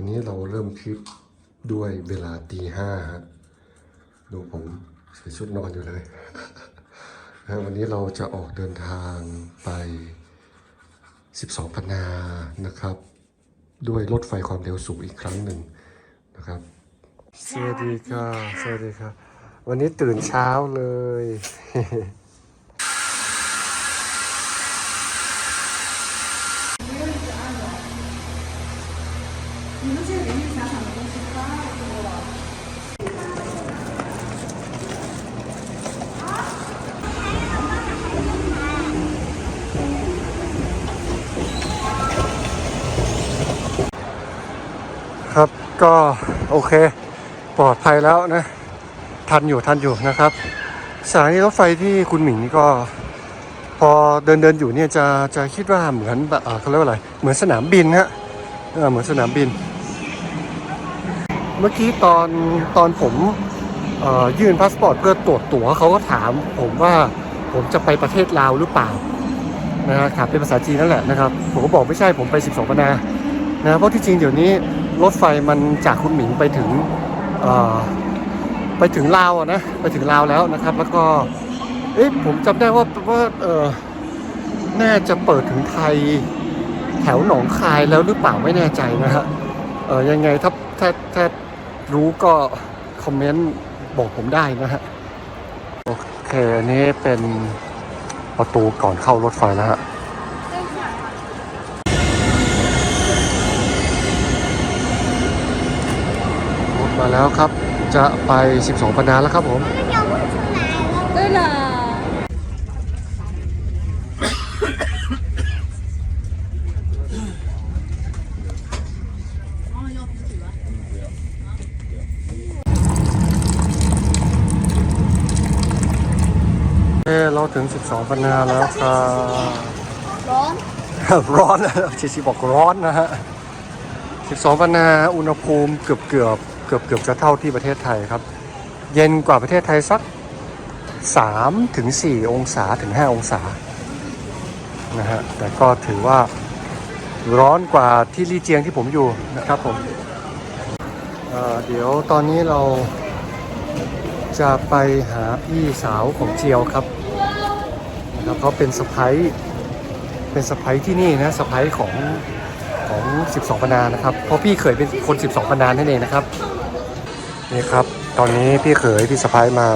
วันนี้เราเริ่มคลิปด้วยเวลาตีห้าฮะดูผมใส่ชุดนอนอยู่เลยนะวันนี้เราจะออกเดินทางไป 12พันนานะครับ ด้วยรถไฟความเร็วสูงอีกครั้งหนึ่งนะครับ สวัสดีค่ะ สวัสดีค่ะ วันนี้ตื่นเช้าเลย ครับก็โอเคปลอดภัยแล้วนะ ทันอยู่ทันอยู่นะครับสถานีรถไฟที่คุณหมิงนี่ก็ พอเดินเดินอยู่เนี่ยจะจะคิดว่าเหมือนเขาเรียกว่าอะไร เหมือนสนามบินฮะเหมือนสนามบิน เมื่อกี้ตอนตอนผมยื่นพาสปอร์ตเพื่อตรวจตั๋วเขาก็ถามผมว่าผมจะไปประเทศลาวหรือเปล่านะฮะถามเป็นภาษาจีนนั่นแหละนะครับ ผมก็บอกไม่ใช่ผมไป 12ปนานะเพราะที่จริงเดี๋ยวนี้รถไฟมันจากคุณหมิงไปถึงไปถึงลาวนะไปถึงลาวแล้วนะครับ แล้วก็เอ๊ะผมจำได้ว่าว่าเออน่าจะเปิดถึงไทยแถวหนองคายแล้วหรือเปล่าไม่แน่ใจนะฮะเออยังไงถ้าถ้าถ้า รู้ก็คอมเมนต์บอกผมได้นะฮะ โอเค อันนี้เป็นประตูก่อนเข้ารถไฟแล้วฮะรถมาแล้วครับ จะไป 12ปันนาแล้วครับผม对了， เอ้เราถึง 12 ปันนาแล้วครับ龙，ร้อนนะชิชิบอกร้อนนะฮะ 12ปันนาอุณหภูมิเกือบเกือบเกือบเกือบจะเท่าที่ประเทศไทยครับ เย็นกว่าประเทศไทยสัก 3 ถึง 4 องศาถึง 5 องศา นะฮะ แต่ก็ถือว่าร้อนกว่าที่ลี่เจียงที่ผมอยู่นะครับผมเอ่อเดี๋ยวตอนนี้เราจะไปหาพี่สาวของเจียวครับ นะครับเขาเป็นสะพ้ายเป็นสะพ้ายที่นี่นะสะพ้ายของของ 12ปนานะครับเพราะพี่เขยเป็นคน 12ปนานั่นเองนะครับนี่ครับ ตอนนี้พี่เขยพี่สะพ้ายมา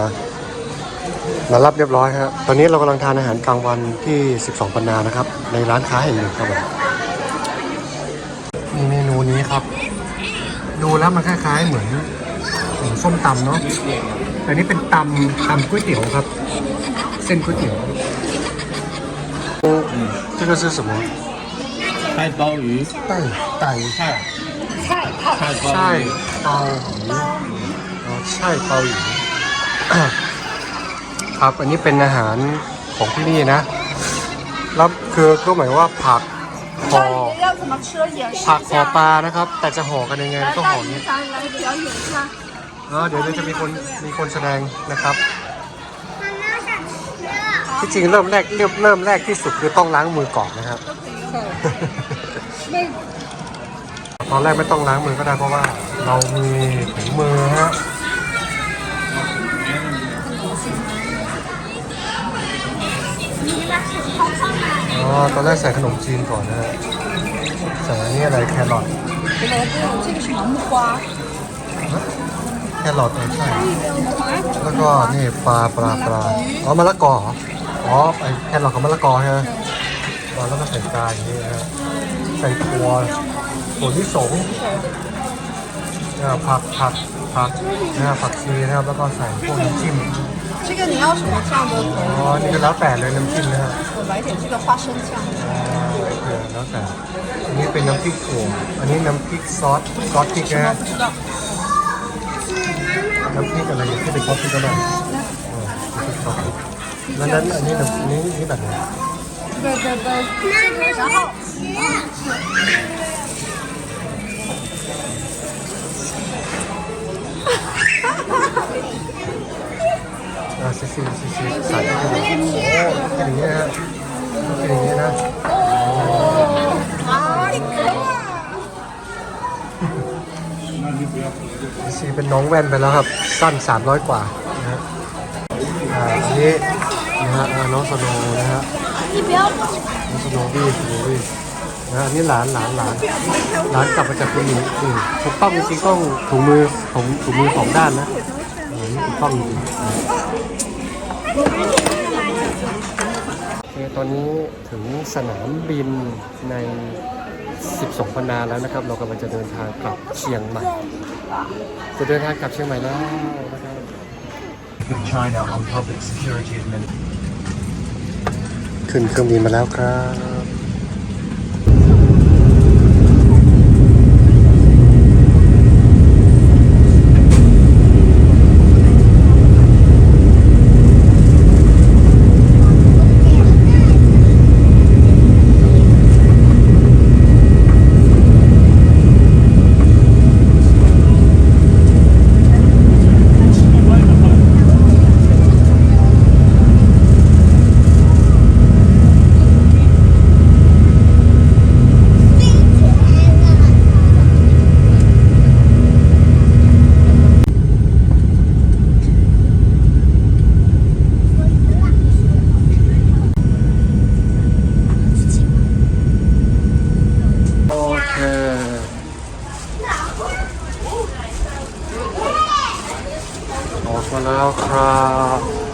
มารับเรียบร้อยฮะตอนนี้เรากำลังทานอาหารกลางวันที่ 12ปนานะครับ ในร้านค้าแห่งหนึ่งครับผมมีเมนูนี้ครับ ดูแล้วมันคล้ายๆเหมือนเหมือนส้มตำเนาะแต่นี่เป็นตำตำก๋วยเตี๋ยวครับ เส้นก๋วยเตี๋ยว， 这个是什么？菜鲍鱼，带带菜菜鲍菜鱼，鲍鱼อ๋อใช่เปาหลี ครับ อันนี้เป็นอาหารของที่นี่นะ แล้วคือก็หมายว่าผักห่อ 要怎么吃演示 ผัก 一 ห่อ 下 ป。ลานะครับ แต่จะห่อกันยังไงต้องห่ออย่างนี้ 咱来表演一下。 อ๋อเดี๋ยวจะมีคนมีคนแสดงนะครับ ที่จริงเริ่มแรกเริ่มเริ่มแรกที่สุดคือต้องล้างมือก่อนนะครับ ตอนแรกไม่ต้องล้างมือก็ได้เพราะว่าเรามีถุงมือฮะอ๋อตอนแรกใส่ขนมจีนก่อนนะฮะใส่อันนี้อะไรแครอท 这个这个是芒花， แครอทเออใช่แล้วก็นี่ปลาปลาปลาอ๋อมะละกอเหรอ อ๋อไอแครอทกับมะละกอใช่ไหมอ๋อแล้วก็ใส่ปลาอย่างนี้นะฮะใส่ถั่วถั่วลิสงเนี่ยผักผักผักเนี่ยผักชีนะครับแล้วก็ใส่พวกน้ำจิ้ม 这个你要什么酱都可 อ๋อ นี่ก็แล้วแต่เลยน้ำจิ้มนะฮะ 以，我来点这个花生酱。 อ่าเออแล้วแต่ อันนี้เป็นน้ำพริกถั่วอันนี้น้ำพริกซอสซอสพริกนะฮะ 不知道， น้ำพริกอะไรอย่างที่เป็นซอสพริกก็ได้เออน้ำพริกซอสพริก แล้วนั้นอันนี้น้ำนี้นี่แบบไหน 不不不，这个然后 อ่าซีซีซีซีใส่เข้าไปเลยโอ้เป็นอย่างนี้นะฮะเป็นอย่างนี้นะ 啊，你可 ซีเป็นน้องแว่นไปแล้วครับ สั้น 300 กว่านะฮะอ่าอันนี้นะ ฮะน้องสโนนะฮะน้องสโนวี่สโนวี่นะฮะนี่หลานหลานหลานหลานกลับมาจากเกาหลีอืมถูกต้องจริงต้องถุงมือของถุงมือสองด้านนะนนี้ถูกต้องจริงโอเคตอนนี้ถึงสนามบินใน 12ปันนาแล้วนะครับ เรากำลังจะเดินทางกลับเชียงใหม่จะเดินทางกลับเชียงใหม่แล้วนะครับ of China on public security administration. ขึ้นเครื่องบินมาแล้วครับ มาแล้วครับ